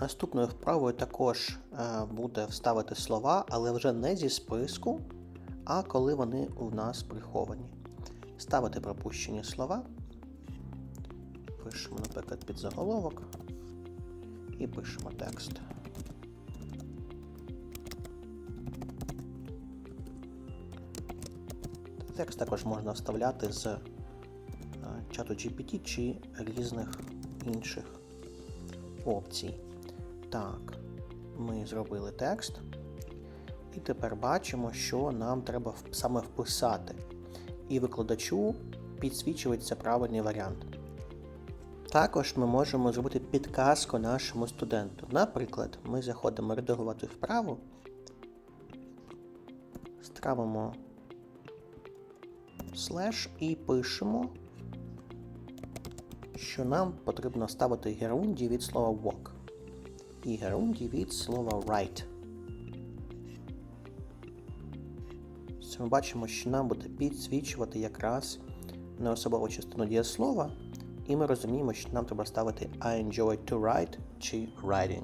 Наступною вправою також е, буде вставити слова, але вже не зі списку, а коли вони у нас приховані. Ставити пропущені слова. Пишемо, наприклад, під заголовок і пишемо текст. Текст також можна вставляти з е, чату GPT чи різних інших опцій. Так, ми зробили текст. І тепер бачимо, що нам треба саме вписати. І викладачу підсвічується правильний варіант. Також ми можемо зробити підказку нашому студенту. Наприклад, ми заходимо редагувати вправу, ставимо слеш і пишемо, що нам потрібно ставити гераунді від слова walk і гераунді від слова write. Ось Ми бачимо, що нам буде підсвічувати якраз неособову частину дієслова, і ми розуміємо, що нам треба ставити I enjoy to write чи writing.